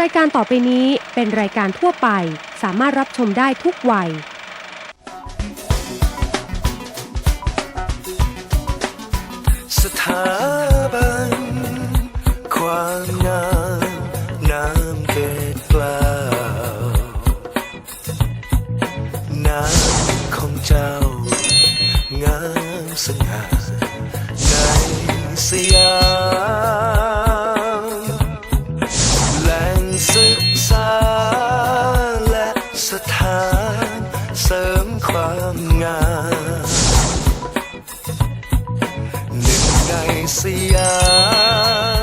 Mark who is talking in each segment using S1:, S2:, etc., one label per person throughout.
S1: รายการต่อไปนี้เป็นรายการทั่วไป สามารถรับชมได้ทุกวัย
S2: สถาบันความงามน้ำเกิดกล้าน้ำของเจ้า งามสง่าในสยาม ความงามหนึ่งในสยา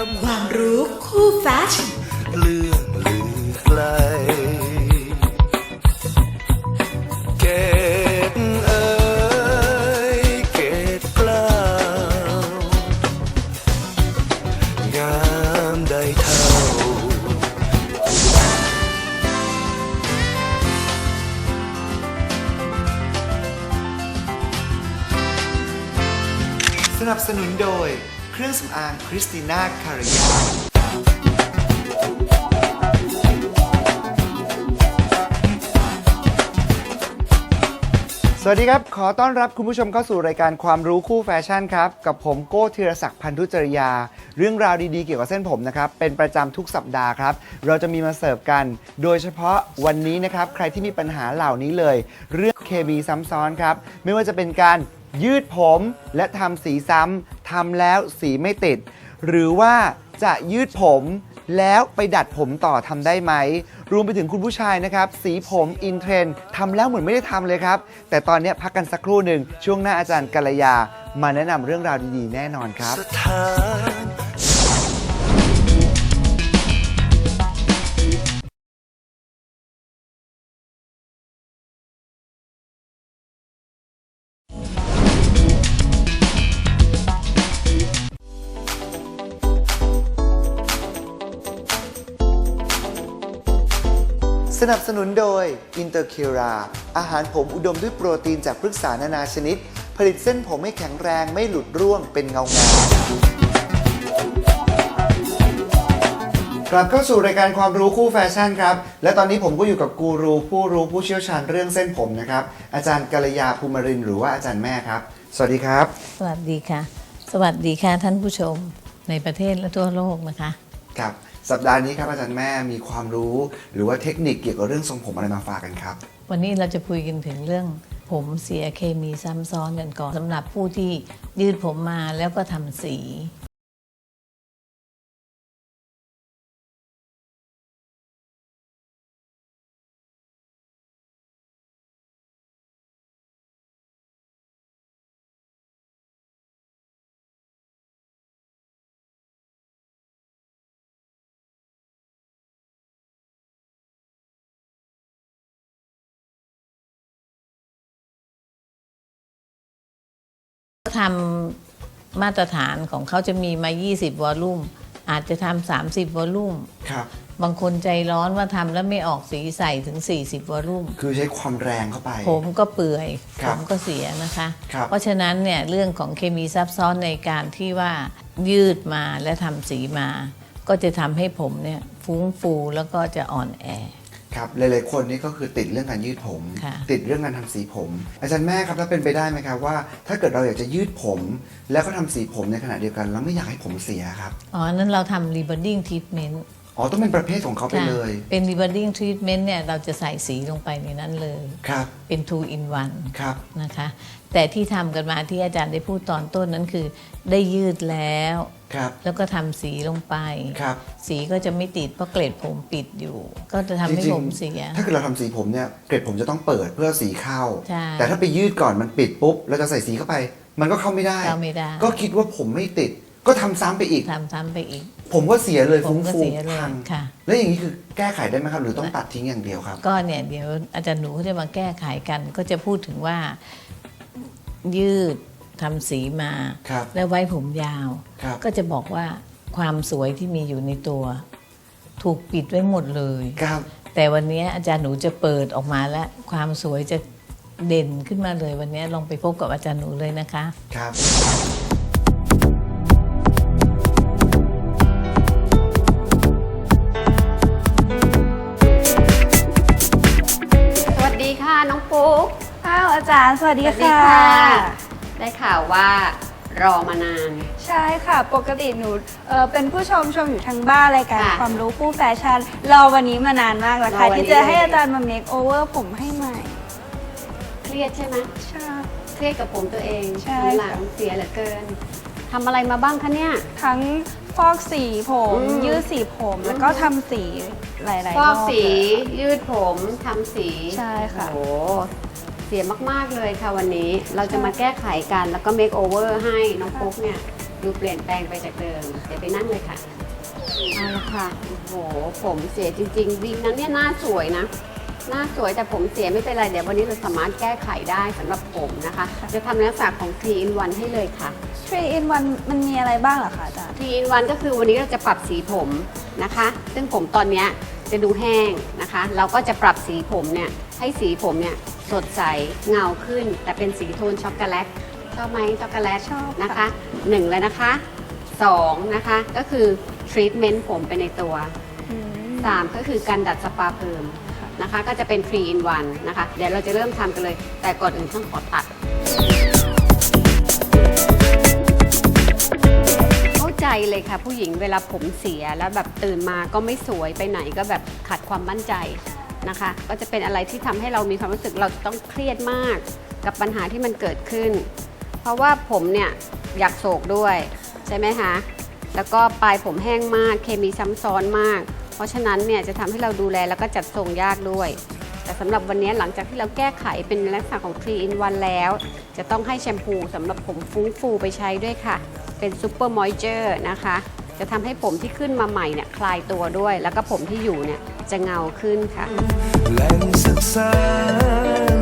S2: ม
S3: ความรู้คู่แฟชั่น
S4: สนับสนุนโดย เครื่องสำอางคริสติน่าคาริยาสวัสดีครับ ขอต้อนรับคุณผู้ชมเข้าสู่รายการความรู้คู่แฟชั่นครับ กับผมโก้ธีรศักดิ์พันธุจริยา เรื่องราวดีๆเกี่ยวกับเส้นผมนะครับ เป็นประจำทุกสัปดาห์ครับ เราจะมีมาเสิร์ฟกัน โดยเฉพาะวันนี้นะครับ ใครที่มีปัญหาเหล่านี้เลย เรื่องเคมีซ้ำซ้อนครับ ไม่ว่าจะเป็นการ ยืดผมและทำสีซ้ำทำแล้วสีไม่ติด หรือว่าจะยืดผมแล้วไปดัดผมต่อทำได้ไหม รวมไปถึงคุณผู้ชายนะครับ สีผมอินเทรนด์ทำแล้วเหมือนไม่ได้ทำเลยครับ แต่ตอนนี้พักกันสักครู่หนึ่งช่วงหน้าอาจารย์กัลยา มาแนะนำเรื่องราวดีๆ แน่นอนครับ
S2: น
S4: สนับสนุนโดย i n t e r c u r a อาหารผมอุดมด้วยโปรตีนจากพฤกษานานาชนิด ผลิตเส้นผมให้แข็งแรงไม่หลุดร่วงเป็นเงางามกลับเข้าสู่รายการความรู้คู่แฟชั่นครับ และตอนนี้ผมก็อยู่กับกูรูผู้รู้ผู้เชี่ยวชาญเรื่องเส้นผมนะครับ อาจารย์กัลยาภูมิรินทร์หรือว่าอาจารย์แม่ครับ สวัสดีครับ
S5: สวัสดีค่ะ สวัสดีค่ะท่านผู้ชมในประเทศและทั่วโลกนะคะ
S4: ครับ สัปดาห์นี้ครับอาจารย์แม่มีความรู้ หรือว่าเทคนิคเกี่ยวกับเรื่องทรงผมอะไรมาฝากกันครับ
S5: วันนี้เราจะคุยกันถึงเรื่องผมเสียเคมีซ้ำซ้อนกันก่อนสำหรับผู้ที่ยืดผมมาแล้วก็ทำสี ทำมาตรฐานของเขาจะมีมา 20 วอลลุ่ม อาจจะทำ30 วอลลุ่ม
S4: ครับ
S5: บางคนใจร้อนว่าทำแล้วไม่ออกสีใสถึง 40 วอลลุ่ม
S4: คือใช้ความแรงเข้าไป
S5: ผมก็เปื่อย
S4: ครั
S5: ผ
S4: บ
S5: มก็เสียนะคะ
S4: ครับ
S5: เพราะฉะนั้นเนี่ยเรื่องของเคมีซับซ้อนในการที่ว่ายืดมาและทำสีมา ก็จะทำให้ผมเนี่ยฟุ้งฟูแล้วก็จะอ่อนแอ
S4: ครับหลายๆคนนี่ก็คือติดเรื่องการยืดผม
S5: ค่ะ
S4: ติดเรื่องการทำสีผม อาจารย์แม่ครับแล้วเป็นไปได้ไหมครับว่า ถ้าเกิดเราอยากจะยืดผม แล้วก็ทำสีผมในขณะเดียวกันแล้วไม่อยากให้ผมเสียครับ
S5: อ๋อ นั้นเราทำ rebonding treatment
S4: อ๋อต้องเป็นประเภทของเขาไป
S5: ค่ะ
S4: เลย
S5: เป็น rebonding treatment เนี่ย เราจะใส่สีลงไปในนั้นเลย
S4: ครับ
S5: เป็น two in one
S4: ครับ
S5: นะคะ แต่ที่ทำกันมาที่อาจารย์ได้พูดตอนต้นนั้นคือ ได้ยืดแล้ว
S4: ครับ
S5: แล้วก็ทำสีลงไป
S4: ครับ
S5: สีก็จะไม่ติดเพราะเกล็ดผมปิดอยู่ ก็จะทำให้
S4: จริงๆ
S5: ผมเสีย
S4: ถ้าเกิดเราทำสีผมเนี่ย เกล็ดผมจะต้องเปิดเพื่อสีเข้า
S5: ใช่
S4: แต่ถ้าไปยืดก่อนมันปิดปุ๊บเราจะใส่สีเข้าไป มันก็เข้าไม่ได้
S5: เข้าไม่ได้
S4: ก็คิดว่าผมไม่ติด ก็ทำซ้ำไปอีก
S5: ทำซ้ำไปอีก
S4: ผมก็เสียเลย
S5: ผม
S4: ฟุ้ง
S5: ก็
S4: ฟู
S5: เสียเลย
S4: พัง
S5: ค่ะ
S4: แล้วอย่างนี้คือแก้ไขได้ไหมครับ หรือต้องตัดทิ้งอย่างเดียวครับ
S5: ก็เนี่ยเดี๋ยวอาจารย์หนูเขาจะมาแก้ไขกัน ก็จะพูดถึงว่ายืด ทำสีมา แล้วไว้ผมยาว ก็จะบอกว่าความสวยที่มีอยู่ในตัว ถูกปิดไว้หมดเลย
S4: ครับ
S5: แต่วันนี้อาจารย์หนูจะเปิดออกมาแล้วความสวยจะเด่นขึ้นมาเลยวันนี้ลองไปพบกับอาจารย์หนูเลยนะคะ
S4: ครับ
S6: สวัสดี
S7: ค่ะน้องปุ๊ก
S6: อ้าวอาจารย์
S7: สวัสดี
S6: ค่ะ
S7: ได้ข่าวว่ารอมานาน
S6: ใช่ค่ะ ปกติหนูเอ่อเป็นผู้ชมชมอยู่ทางบ้านรายการ
S7: ค่ะ
S6: ความรู้คู่แฟชั่น รอวันนี้มานานมากแล้วค่ะ
S7: รอวันนี้
S6: ที่จะให้
S7: เลย
S6: อาจารย์มาเมคโอเวอร์ผมให้ใหม่
S7: เครียดใช่ไหม
S6: ใช่
S7: เครียดกับผมตัวเอง
S6: ใช่
S7: หลังเสียเหลือเกินทำอะไรมาบ้างคะเนี่ย
S6: ทั้งฟอกสีผม
S7: อืม
S6: ยืดสีผม แล้วก็ทำสีหลายๆ
S7: ฟอก
S6: รบ
S7: สี
S6: เลย
S7: ยืดผมทำสี
S6: ใช่ค่ะ
S7: โอ้โห เสียมาก ๆ เลยค่ะวันนี้เราจะมาแก้ไขกันแล้วก็เมคโอเวอร์ให้น้องปุ๊กเนี่ยดูเปลี่ยนแปลงไปจากเดิมเดี๋ยวไปนั่งเลยค่ะเอาละค่ะโอ้โหผมเสียจริง ๆ วิงนั้นเนี่ยหน้าสวยนะ หน้าสวยแต่ผมเสียไม่เป็นไรเดี๋ยววันนี้เราสามารถแก้ไขได้สำหรับผมนะคะ จะทำในลักษณะของ 3 in 1ให้เลยค่ะ
S6: 3 in 1มันมีอะไรบ้างเหรอคะอาจารย์
S7: 3 in 1ก็คือวันนี้เราจะปรับสีผมนะคะ ซึ่งผมตอนเนี้ยจะดูแห้งนะคะ เราก็จะปรับสีผมเนี่ยให้สีผมเนี่ย สดใสเงาขึ้น แต่เป็นสีโทนช็อกโกแลตชอบไหมช็อกโกแลต
S6: ชอบค่ะ
S7: นะคะหนึ่งเลยนะคะสองนะคะก็คือทรีทเมนต์ผมไปในตัว
S6: อืม
S7: 3ก็คือการดัดสปาเพิ่มนะคะก็จะเป็น3 in 1นะคะ เดี๋ยวเราจะเริ่มทำกันเลย แต่ก่อนอื่นต้องขอตัด เข้าใจเลยค่ะผู้หญิงเวลาผมเสียแล้วแบบตื่นมาก็ไม่สวยไปไหนก็แบบขาดความมั่นใจ นะคะ ก็จะเป็นอะไรที่ทำให้เรามีความรู้สึกเราต้องเครียดมากกับปัญหาที่มันเกิดขึ้น เพราะว่าผมเนี่ยอยากโศกด้วยใช่ไหมคะแล้วก็ปลายผมแห้งมากเคมีซ้ำซ้อนมาก เพราะฉะนั้นเนี่ยจะทำให้เราดูแลแล้วก็จัดทรงยากด้วย แต่สำหรับวันนี้หลังจากที่เราแก้ไขเป็นลักษณะของ3 in 1แล้ว จะต้องให้แชมพูสำหรับผมฟุ้งฟูไปใช้ด้วยค่ะ เป็นซูเปอร์มอยเจอร์นะคะ จะทำให้ผมที่ขึ้นมาใหม่เนี่ยคลายตัวด้วย แล้วก็ผมที่อยู่เนี่ยจะเงาขึ้นค่ะ
S2: แหล่งศึกษา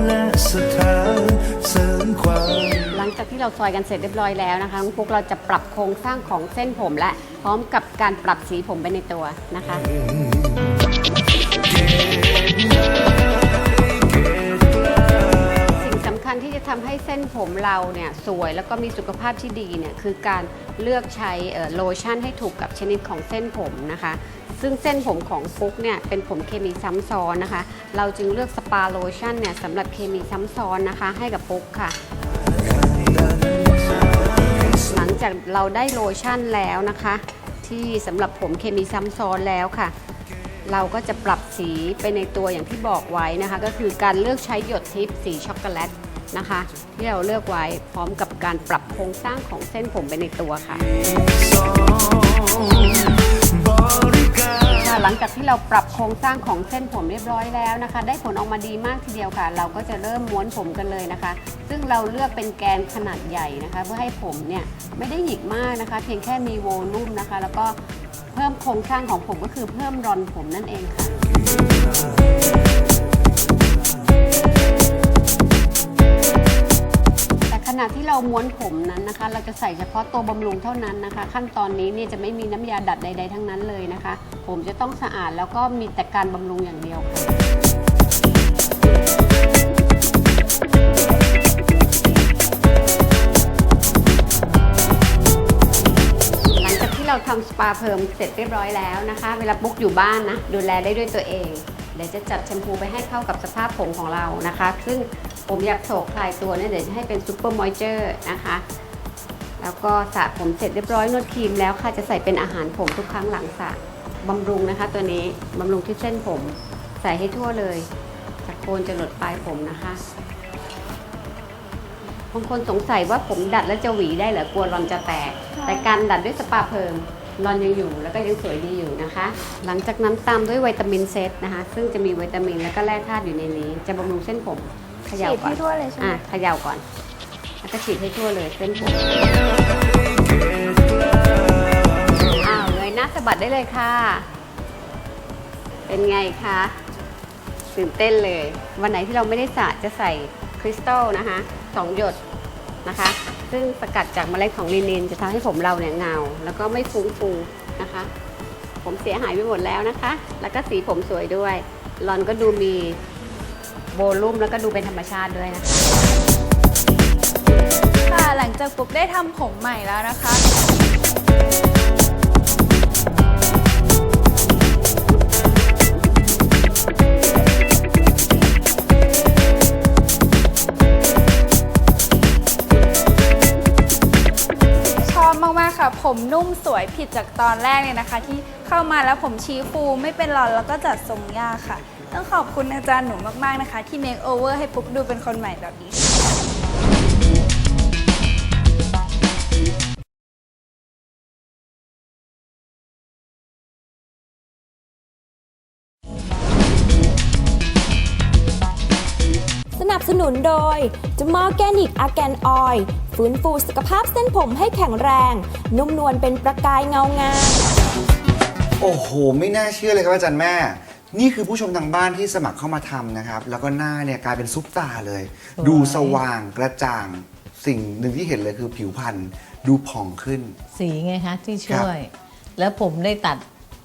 S2: และสถานเสริมความ
S7: หลังจากที่เราซอยกันเสร็จเรียบร้อยแล้วนะคะน้องปุ๊กเราจะปรับโครงสร้างของเส้นผมและ พร้อมกับการปรับสีผมไปในตัวนะคะสิ่งสำ คัญที่จะทำให้เส้นผมเราเนี่ยสวยแล้วก็มีสุขภาพที่ดีเนี่ยคือการเลือกใช้เอ่อโลชั่นให้ถูกกับชนิดของเส้นผมนะคะ ซึ่งเส้นผมของปุ๊กเนี่ยเป็นผมเคมีซ้ำซ้อนนะคะ เราจึงเลือกสปาโลชั่นเนี่ยสำหรับเคมีซ้ำซ้อนนะคะ ให้กับปุ๊กค่ะหลังจากเราได้โลชั่นแล้วนะคะ ที่สำหรับผมเคมีซ้ำซ้อนแล้วค่ะ เราก็จะปรับสีไปในตัวอย่างที่บอกไว้นะคะ ก็คือการเลือกใช้หยดทิพย์สีช็อกโกแลต นะคะที่เราเลือกไว้พร้อมกับการปรับโครงสร้างของเส้นผมไปในตัวค่ะหลังจากที่เราปรับโครงสร้างของเส้นผมเรียบร้อยแล้วนะคะ ได้ผลออกมาดีมากทีเดียวค่ะ เราก็จะเริ่มม้วนผมกันเลยนะคะ ซึ่งเราเลือกเป็นแกนขนาดใหญ่นะคะ เพื่อให้ผมเนี่ยไม่ได้หยิกมากนะคะ เพียงแค่มีโวลุ่มนะคะ แล้วก็เพิ่มโครงสร้างของผมก็คือเพิ่มรอนผมนั่นเองค่ะ ณะที่เราม้วนผมนั้นนะคะ เราจะใส่เฉพาะตัวบำรุงเท่านั้นนะคะ ขั้นตอนนี้เนี่ยจะไม่มีน้ำยาดัดใด ๆ ทั้งนั้นเลยนะคะ ผมจะต้องสะอาดแล้วก็มีแต่การบำรุงอย่างเดียวค่ะหลังจากที่เราทำสปาเพิ่มเสร็จเรียบร้อยแล้วนะคะ เวลาปุ๊กอยู่บ้านนะ ดูแลได้ด้วยตัวเอง เดี๋ยวจะจัดแชมพูไปให้เข้ากับสภาพผมของเรานะคะ ซึ่งผมอยากโศกคลายตัวเนี่ยเดี๋ยวจะให้เป็นซูเปอร์มอยเจอร์นะคะ แล้วก็สระผมเสร็จเรียบร้อยนวดครีมแล้วค่ะจะใส่เป็นอาหารผมทุกครั้งหลังสระบำรุงนะคะ ตัวนี้บำรุงที่เส้นผม ใส่ให้ทั่วเลยจากโคนจะหลดปลายผมนะคะบางคนสงสัยว่าผมดัดแล้วจะหวีได้เหรอกลัวรอนจะแตก แต่การดัดด้วยสปาเพิ่ม รอนยังอยู่แล้วก็ยังสวยดีอยู่นะคะ หลังจากนั้นตามด้วยวิตามินเซตนะคะ ซึ่งจะมีวิตามินและก็แร่ธาตุอยู่ในนี้ จะบำรุงเส้นผมเขย่า
S6: ฉีด
S7: ก่อน
S6: ให้ทั่วเลยใช่ไหม
S7: อะเขย่าก่อนแล้วก็ฉีดให้ทั่วเลยเส้นผมอ้าวเงยหน้าสะบัดได้เลยค่ะ เป็นไงคะตื่นเต้นเลย วันไหนที่เราไม่ได้สระจะใส่คริสตัลนะคะสองหยดนะคะ ซึ่งสกัดจากเมล็ดของลินินจะทำให้ผมเราเนี่ยเงา แล้วก็ไม่ฟุ้งฟูนะคะ ผมเสียหายไปหมดแล้วนะคะ แล้วก็สีผมสวยด้วยลอนก็ดูมีโวลุ่มแล้วก็ดูเป็นธรรมชาติด้วยนะคะ
S6: ค่ะหลังจากปุ๊กได้ทำผมใหม่แล้วนะคะ ผมนุ่มสวยผิดจากตอนแรกเลยนะคะ ที่เข้ามาแล้วผมชี้ฟูไม่เป็นรอนแล้วก็จัดทรงยากค่ะ ต้องขอบคุณอาจารย์หนูมากๆนะคะ ที่เมคโอเวอร์ให้ปุ๊กดูเป็นคนใหม่แบบนี้
S8: นุนโดยจมอร์แกนิกอาแกนออยฟื้นฟูสุขภาพเส้นผมให้แข็งแรง นุ่มนวลเป็นประกายเงางาม
S4: โอ้โห ไม่น่าเชื่อเลยครับอาจารย์แม่ นี่คือผู้ชมทางบ้านที่สมัครเข้ามาทำนะครับ แล้วก็หน้าเนี่ยกลายเป็นซุปตาเลย
S5: สวย
S4: ดูสว่างกระจ่าง สิ่งหนึ่งที่เห็นเลยคือผิวพรรณดูผ่องขึ้น
S5: สีไงคะที่ช่วย แล้วผมได้ตัด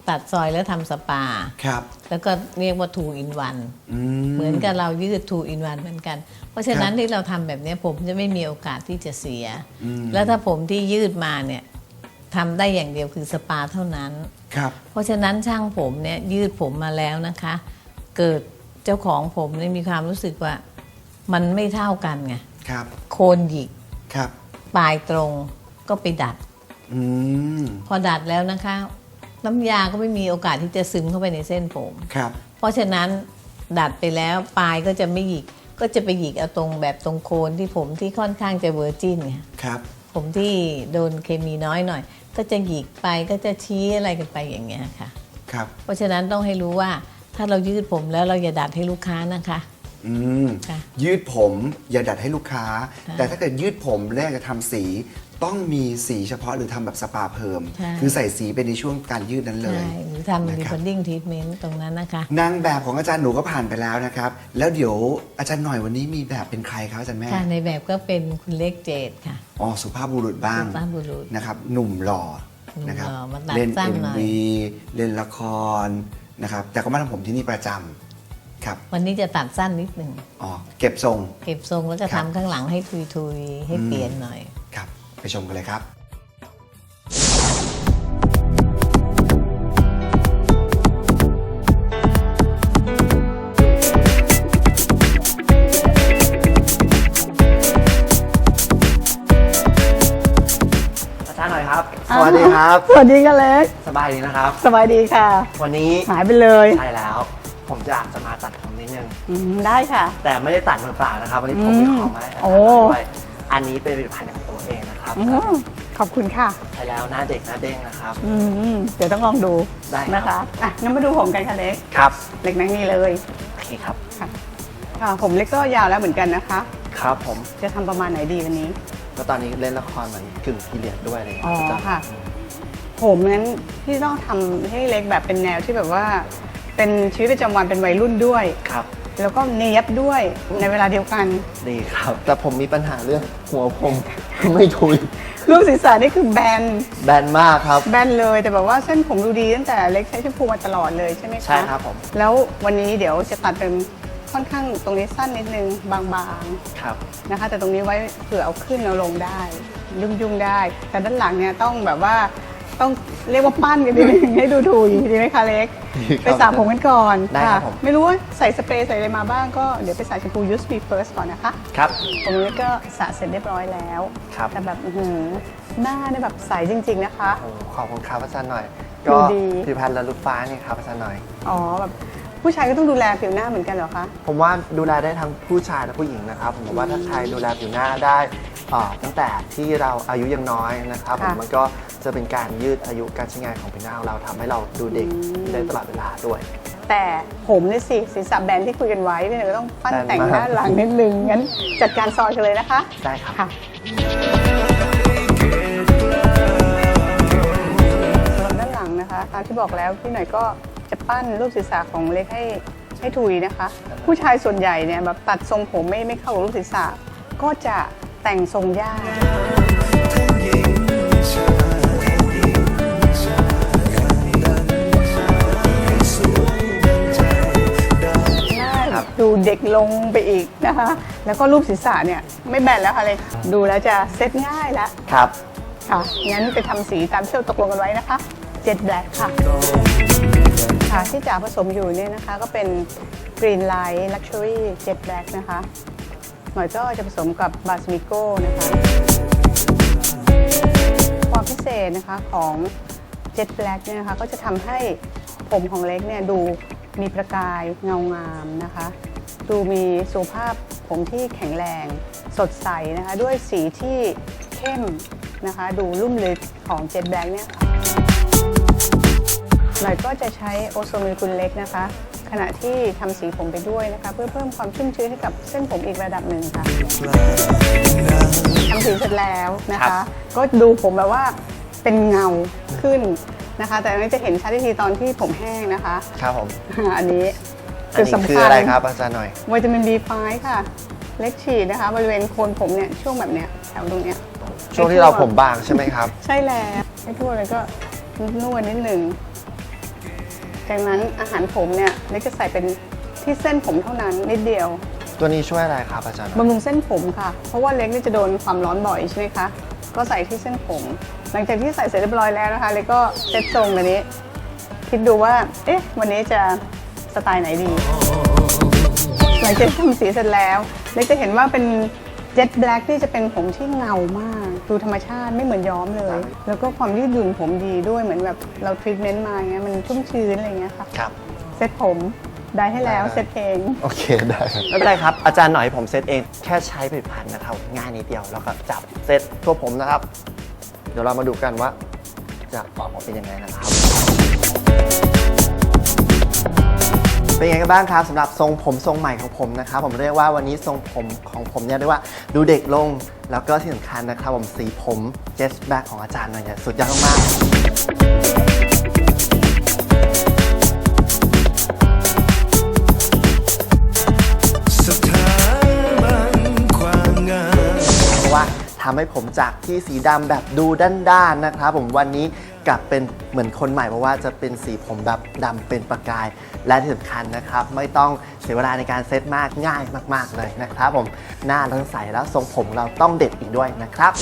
S5: ตัดซอยแล้วทำสปา
S4: ครับ
S5: แล้วก็เรียกว่า two in one
S4: อื
S5: เหมือนกับเรายืด two in one เหมือนกัน เพราะฉะนั้น
S4: ครับ
S5: ที่เราทำแบบเนี้ยผมจะไม่มีโอกาสที่จะเสีย
S4: อืม
S5: แล้วถ้าผมที่ยืดมาเนี่ยทำได้อย่างเดียวคือสปาเท่านั้น
S4: ครับ
S5: เพราะฉะนั้นช่างผมเนี่ยยืดผมมาแล้วนะคะ เกิดเจ้าของผมเนี่ยมีความรู้สึกว่ามันไม่เท่ากันไง
S4: ครับ
S5: โคนหยิก
S4: ครับ
S5: ปลายตรงก็ไปดัด
S4: อืม
S5: พอดัดแล้วนะคะ น้ำยาก็ไม่มีโอกาสที่จะซึมเข้าไปในเส้นผม
S4: ครับ
S5: เพราะฉะนั้นดัดไปแล้วปลายก็จะไม่หยิกก็จะไปหยิกเอาตรงแบบตรงโคนที่ผมที่ค่อนข้างจะเวอร์จินไง
S4: ครับ
S5: ผมที่โดนเคมีน้อยหน่อย ก็จะหยิกไปก็จะชี้อะไรกันไปอย่างเงี้ยค่ะ
S4: ครับ
S5: เพราะฉะนั้นต้องให้รู้ว่าถ้าเรายืดผมแล้วเราอย่าดัดให้ลูกค้านะคะ
S4: อืม
S5: ค่ะ
S4: ยืดผมอย่าดัดให้ลูกค้า
S5: ค่ะ
S4: แต่ถ้าเกิดยืดผมแรกจะทำสี ต้องมีสีเฉพาะหรือทำแบบสปาเพิ่ม
S5: ใช่
S4: คือใส่สีไปในช่วงการยืดนั้นเลย
S5: ใช่หรือทำ
S4: นะ
S5: รี
S4: ครับ
S5: บ n ดิ้งทรีทเมนต์ตรงนั้นนะคะ
S4: นางแบบของอาจารย์หนูก็ผ่านไปแล้วนะครับ แล้วเดี๋ยวอาจารย์หน่อยวันนี้มีแบบเป็นใครครับอาจารย์แม่
S5: ค่ะในแบบก็เป็นคุณเล็กเจดค่ะ
S4: อ๋อสุภาพบุรุษบ้าง
S5: สุภาพบุรุษ
S4: นะครับหนุ่มหล่อ
S5: หนุ่ม
S4: นะครับ
S5: หล่อมาตัด
S4: เล่น
S5: สั้น
S4: เอ็ม
S5: หน่อย
S4: วีเล่นละครนะครับแต่ก็มาทำผมที่นี่ประจำครับ
S5: วันนี้จะตัดสั้นนิดหนึ่ง
S4: อ๋อเก็บทรง
S5: เก็บทรงแล้วก็
S4: ครั
S5: ทำ
S4: บ
S5: ข้างหลังให้ทุยๆ ให้
S4: อืม
S5: เปลี่ยนหน่อย
S4: ครับ ไปชมกันเลยครับ
S9: อาจารย์หน่อยครับ
S10: อ้าว
S9: สวัสดีครับ
S10: สวัสดีค่ะเล็ก
S9: สบายดีนะครับ
S10: สบายดีค่ะ
S9: วันนี้
S10: หายไปเลย
S9: ใช่แล้ว ผมจะจะมาตัดผมนิดนึง
S10: อืมได้ค่ะ
S9: แต่ไม่ได้ตัดมือเปล่านะครับ วันนี้ผมมีของมาให้อาจารย์
S10: โอ้
S9: ด้วยอันนี้เป็นผลิตภัณฑ์ของผมเอง นะครับ
S10: อืมขอบคุณค่ะ
S9: ใช่แล้วหน้าเด็กหน้าเด้งนะครับ
S10: อืมเดี๋ยวต้องลองดู
S9: ได้ครับ
S10: นะคะอะงั้นมาดูผมกันค่ะเล็ก
S9: ครับ
S10: เล็กนั่งนี่เลย
S9: โอเคครับ
S10: ค่ะค่ะผมเล็กก็ยาวแล้วเหมือนกันนะคะ
S9: ครับผม
S10: จะทำประมาณไหนดีวันนี้
S9: ก็ตอนนี้เล่นละครเหมือนกึ่งพีเรียดด้วยอะไรอย่าง
S10: อ๋อ
S9: เงี้ยอาจารย์
S10: ค่ะ ผมนั้นที่ต้องทำให้เล็กแบบเป็นแนวที่แบบว่า เป็นชีวิตประจำวันเป็นวัยรุ่นด้วย
S9: ครับ
S10: แล้วก็เนียบด้วยในเวลาเดียวกัน
S9: ดีครับ แต่ผมมีปัญหาเรื่องหัวผม ไม่ทุย
S10: รูปศีรษะนี่คือแบน
S9: แบนมากครับ
S10: แบนเลยแต่แบบว่าเส้นผมดูดีตั้งแต่เล็กใช้แชมพูมาตลอดเลยใช่ไหมคะ
S9: ใช่ครับผม
S10: แล้ววันนี้เดี๋ยวจะตัดเป็นค่อนข้างตรงนี้สั้นนิดนึงบาง
S9: ครับ
S10: ๆนะคะ แต่ตรงนี้ไว้เผื่อเอาขึ้นเอาลงได้ ยุ่งๆได้ แต่ด้านหลังเนี่ยต้องแบบว่า ต้องเรียกว่าปั้นกันนิดนึงให้ดูถูกดีไหมคะเล็ก
S9: ดีครับ
S10: ไปสระผมกันก่อน
S9: ได้ครับผม
S10: ไม่รู้ว่าใส่สเปรย์ใส่อะไรมาบ้างก็เดี๋ยวไปใส่แชมพู Use Me First ก่อนนะคะ
S9: ครับ
S10: ผมนี้ก็สระเสร็จเรียบร้อยแล้ว
S9: ครับ
S10: แต่แบบอื้อหือหน้าเนี่ยแบบใสจริง ๆนะคะ
S9: โอ้ขอบคุณครับอาจารย์หน่อย
S10: ดู
S9: ก็
S10: ดี
S9: ผลิตภัณฑ์ละลุฟ้านี่ครับอาจารย์หน่อย
S10: อ๋อแบบ ผู้ชายก็ต้องดูแลผิวหน้าเหมือนกันเหรอคะ
S9: ผมว่าดูแลได้ทั้งผู้ชายและผู้หญิงนะครับผมบอกว่าถ้าใครดูแลผิวหน้าได้อ่าตั้งแต่ที่เราอายุยังน้อยนะครับผม
S10: ค่ะ
S9: มันก็จะเป็นการยืดอายุการใช้งานของผิวหน้าของเราทำให้เราดูเด็กได้ตลอดเวลาด้วย
S10: แต่ผมเนี่ยสิศีรษะแบนที่คุยกันไว้เนี่ยก็ต้องปั้น
S9: แบน
S10: แต่ง
S9: มาก
S10: ด้านหลังนิดนึงงั้นจัดการซอยกันเลยนะคะ
S9: ได้ครับ
S10: ค่ะ ด้านหลังนะคะตามที่บอกแล้วพี่หน่อยก็ จะปั้นรูปศีรษะของเล็กให้ให้ทุยนะคะ ผู้ชายส่วนใหญ่เนี่ยแบบตัดทรงผมไม่ไม่เข้ากับรูปศีรษะ ก็จะแต่งทรงยากหน้าดูเด็กลงไปอีกนะคะ แล้วก็รูปศีรษะเนี่ยไม่แบนแล้วค่ะเลย ดูแล้วจะเซ็ตง่ายแล้ว
S9: ครับ
S10: ค่ะ งั้นไปทำสีตามที่เราตกลงกันไว้นะคะ เจ็ดแบล็คค่ะ ค่ะที่จ๋าผสมอยู่เนี่ยนะคะก็เป็น Green Light Luxury Jet Black นะคะหน่อยก็จะผสมกับบาสมิโก้นะคะความพิเศษนะคะของเจ็ตแบล็กเนี่ยนะคะก็จะทำให้ผมของเล็กเนี่ยดูมีประกายเงางามนะคะ ดูมีสุขภาพผมที่แข็งแรงสดใสนะคะ ด้วยสีที่เข้มนะคะ ดูลุ่มลึกของเจ็ตแบล็กเนี่ยค่ะ หน่อยก็จะใช้โอโซมิลกุลเล็กนะคะ ขณะที่ทำสีผมไปด้วยนะคะ เพื่อเพิ่มความชุ่มชื้นให้กับเส้นผมอีกระดับหนึ่งค่ะทำสีเสร็จแล้วนะ
S9: ครั
S10: คะ
S9: บ
S10: ก็ดูผมแบบว่าเป็นเงาขึ้นนะคะ แต่อันนี้จะเห็นชัดทีตอนที่ผมแห้งนะคะ
S9: ครับผม
S10: อันนี้
S9: อันนี้คืออะไรครับอาจารย์หน่อย
S10: วิตามิน B5 ค่ะ เล็กฉีดนะคะ บริเวณโคนผมเนี่ยช่วงแบบเนี้ยแถวตรงเนี้ย
S9: ช่วงที่เราผมบางใช่ไหมครับ
S10: ใช่แล้วให้ทั่วเลยก็นวดนิดหนึ่ง จากนั้นอาหารผมเนี่ยเล็กจะใส่เป็นที่เส้นผมเท่านั้นนิดเดียว
S9: ตัวนี้ช่วยอะไรครับอาจารย์หน่อย
S10: บำรุงเส้นผมค่ะ เพราะว่าเล็กนี่จะโดนความร้อนบ่อยใช่ไหมคะ ก็ใส่ที่เส้นผม หลังจากที่ใส่เสร็จเรียบร้อยแล้วนะคะ เล็กก็เซ็ตทรงแบบนี้ คิดดูว่า เอ๊ะ วันนี้จะสไตล์ไหนดี หลังจากที่ทำสีเสร็จแล้ว เล็กจะเห็นว่าเป็นเจ็ตแบล็กที่จะเป็นผมที่เงามาก ดูธรรมชาติไม่เหมือนย้อมเลย แล้วก็ความยืดหยุ่นผมดีด้วยเหมือนแบบเราทรีทเมนต์มาเงี้ยมันชุ่มชื้นอะไรเงี้ยค่ะ
S9: ครับ
S10: เซ็ตผมได้ให้แล้วเซ็ตเอง
S9: โอเคได้ครับไม่เป็นไรครับ อาจารย์หน่อยผมเซตเองแค่ใช้ผลิตภัณฑ์นะครับ ง่ายนิดเดียวแล้วก็จับเซตทั่วผมนะครับ เดี๋ยวเรามาดูกันว่าจะออกมาเป็นยังไงนะครับ เป็นยังไงกันบ้างครับสำหรับทรงผมทรงใหม่ของผมนะครับผมเรียกว่าวันนี้ทรงผมของผมเนี่ยเรียกว่าดูเด็กลง แล้วก็ที่สำคัญนะครับผมสีผมเจสแบ็กของอาจารย์หน่อยเนี่ยสุดยอดมากๆ
S2: สถาบันความงาม
S9: เพราะว่าทำให้ผมจากที่สีดำแบบดูด้านๆนะครับผมวันนี้ กลับเป็นเหมือนคนใหม่เพราะว่าจะเป็นสีผมแบบดำเป็นประกาย และที่สำคัญนะครับ ไม่ต้องเสียเวลาในการเซตมากง่ายมาก ๆ เลยนะครับ ผมหน้าทั้งใสแล้วทรงผมเราต้องเด็ดอีกด้วยนะครับ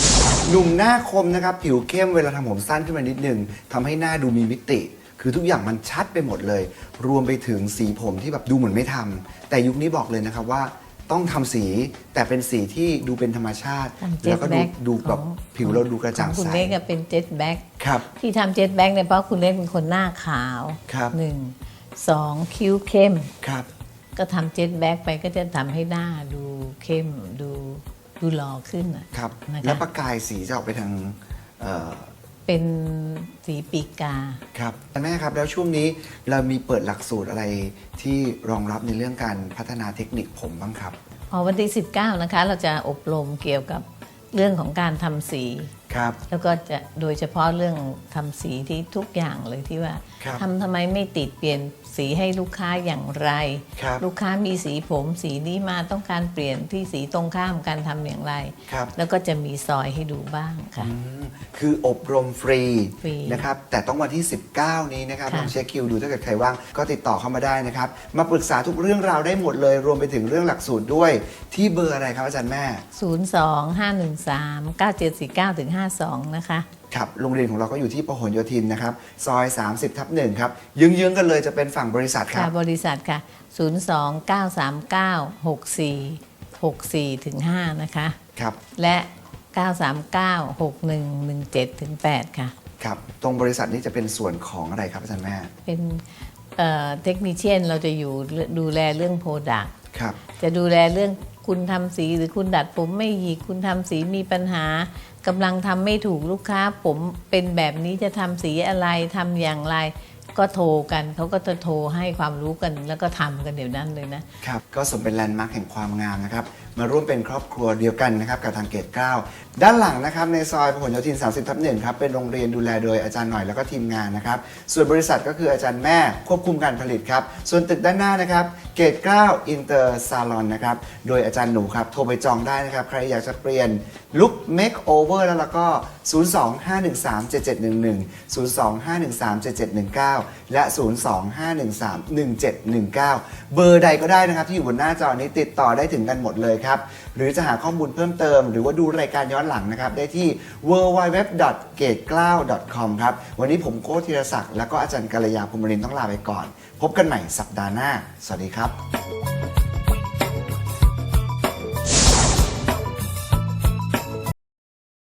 S4: หนุ่มหน้าคมนะครับ ผิวเข้มเวลาทำผมสั้นขึ้นมานิดนึงทำให้หน้าดูมีมิติ คือทุกอย่างมันชัดไปหมดเลย รวมไปถึงสีผมที่แบบดูเหมือนไม่ทำแต่ยุคนี้บอกเลยนะครับว่า ต้องทำสี แต่เป็นสีที่ดูเป็นธรรมชาติ
S5: ทำเจ็
S4: แล้
S5: ต
S4: วก็ดู
S5: แบ็ก
S4: ดูแบบผิวเราดูกระจ่าง
S5: ของคุณ
S4: ใส
S5: เล็กก็เป็นเจ็ตแบ็ก
S4: ครับ
S5: ที่ทำเจ็ตแบ็กเนี่ยเพราะคุณเล็กเป็นคนหน้าขาว
S4: ครับ
S5: หนึ่งสองคิ้วเข้ม
S4: ครับ
S5: ก็ทำเจ็ตแบ็กไปก็จะทำให้หน้าดูเข้มดูดูหล่อขึ้นน่ะ
S4: ครับ
S5: นะคะ
S4: แล้วประกายสีจะออกไปทางเอ่อ
S5: เป็นสีปีกา
S4: ครับแม่ครับ แล้วช่วงนี้เรามีเปิดหลักสูตรอะไรที่รองรับในเรื่องการพัฒนาเทคนิคผมบ้างครับ
S5: พอวันที่ 19 นะคะ เราจะอบรมเกี่ยวกับเรื่องของการทำสี
S4: ครับ
S5: แล้วก็จะโดยเฉพาะเรื่องทำสีที่ทุกอย่างเลยที่ว่า
S4: ครับ
S5: ทำทำไมไม่ติดเปลี่ยน สีให้ลูกค้าอย่างไร
S4: ครับ
S5: ลูกค้ามีสีผมสีนี้มาต้องการเปลี่ยนที่สีตรงข้ามการทำอย่างไร
S4: ครับ
S5: แล้วก็จะมีซอยให้ดูบ้างค่ะ
S4: อืมคืออบรมฟรี
S5: ฟรี
S4: นะครับ แต่ต้องวันที่ 19 นี้นะครับ
S5: ค่ะ
S4: ลองเช็คคิวดูถ้าเกิดใครว่างก็ติดต่อเข้ามาได้นะครับ มาปรึกษาทุกเรื่องราวได้หมดเลย รวมไปถึงเรื่องหลักสูตรด้วย ที่เบอร์อะไรครับอาจารย์แม่
S5: 025139749ถึง52 นะคะ
S4: ครับโรงเรียนของเราก็อยู่ที่พหลโยธินนะครับ ซอย 30 ทับหนึ่งครับ ยืงๆกันเลยจะเป็นฝั่งบริษัทค
S5: ค่ะ
S4: รับ
S5: บริษัทค่ะ 029396464ถึง5นะคะ
S4: ครับ
S5: และ 9396117ถึง8ค่ะ
S4: ครับ ตรงบริษัทนี้จะเป็นส่วนของอะไรครับอาจารย์แม่
S5: เป็นเทคนิชเชียนเราจะอยู่ดูแลเรื่องโปรดัก
S4: ครับ
S5: จะดูแลเรื่อง คุณทำสีหรือคุณดัดผมไม่หยิกคุณทำสีมีปัญหากำลังทำไม่ถูกลูกค้า ผมเป็นแบบนี้จะทำสีอะไรทำอย่างไร ก็โทรกันเขาก็จะโทรให้ความรู้กันแล้วก็ทำกันเดี๋ยวนั้นเลยนะ
S4: ครับก็สมเป็นแลนด์มาร์คแห่งความงามนะครับ มาร่วมเป็นครอบครัวเดียวกันนะครับกับทางเกตเก้าด้านหลังนะครับในซอยพหลโยธิน 30 ทับหนึ่งครับเป็นโรงเรียนดูแลโดยอาจารย์หน่อยแล้วก็ทีมงานนะครับส่วนบริษัทก็คืออาจารย์แม่ควบคุมการผลิตครับส่วนตึกด้านหน้านะครับเกตเก้าอินเตอร์ซาลอนนะครับโดยอาจารย์หนูครับโทรไปจองได้นะครับใครอยากจะเปลี่ยนลุคเมคโอเวอร์แล้วแล้วก็ 025137711 025137719 และ 025131719 เบอร์ใดก็ได้นะครับที่อยู่บนหน้าจอนี้ติดต่อได้ถึงกันหมดเลยครับ หรือจะหาข้อมูลเพิ่มเติม หรือว่าดูรายการย้อนหลังนะครับ ได้ที่ www.gateglau.com ครับ วันนี้ผมโก้ธีรศักดิ์และก็อาจารย์กัลยาภูมิรินต้องลาไปก่อน พบกันใหม่สัปดาห์หน้า สวัสดีครับ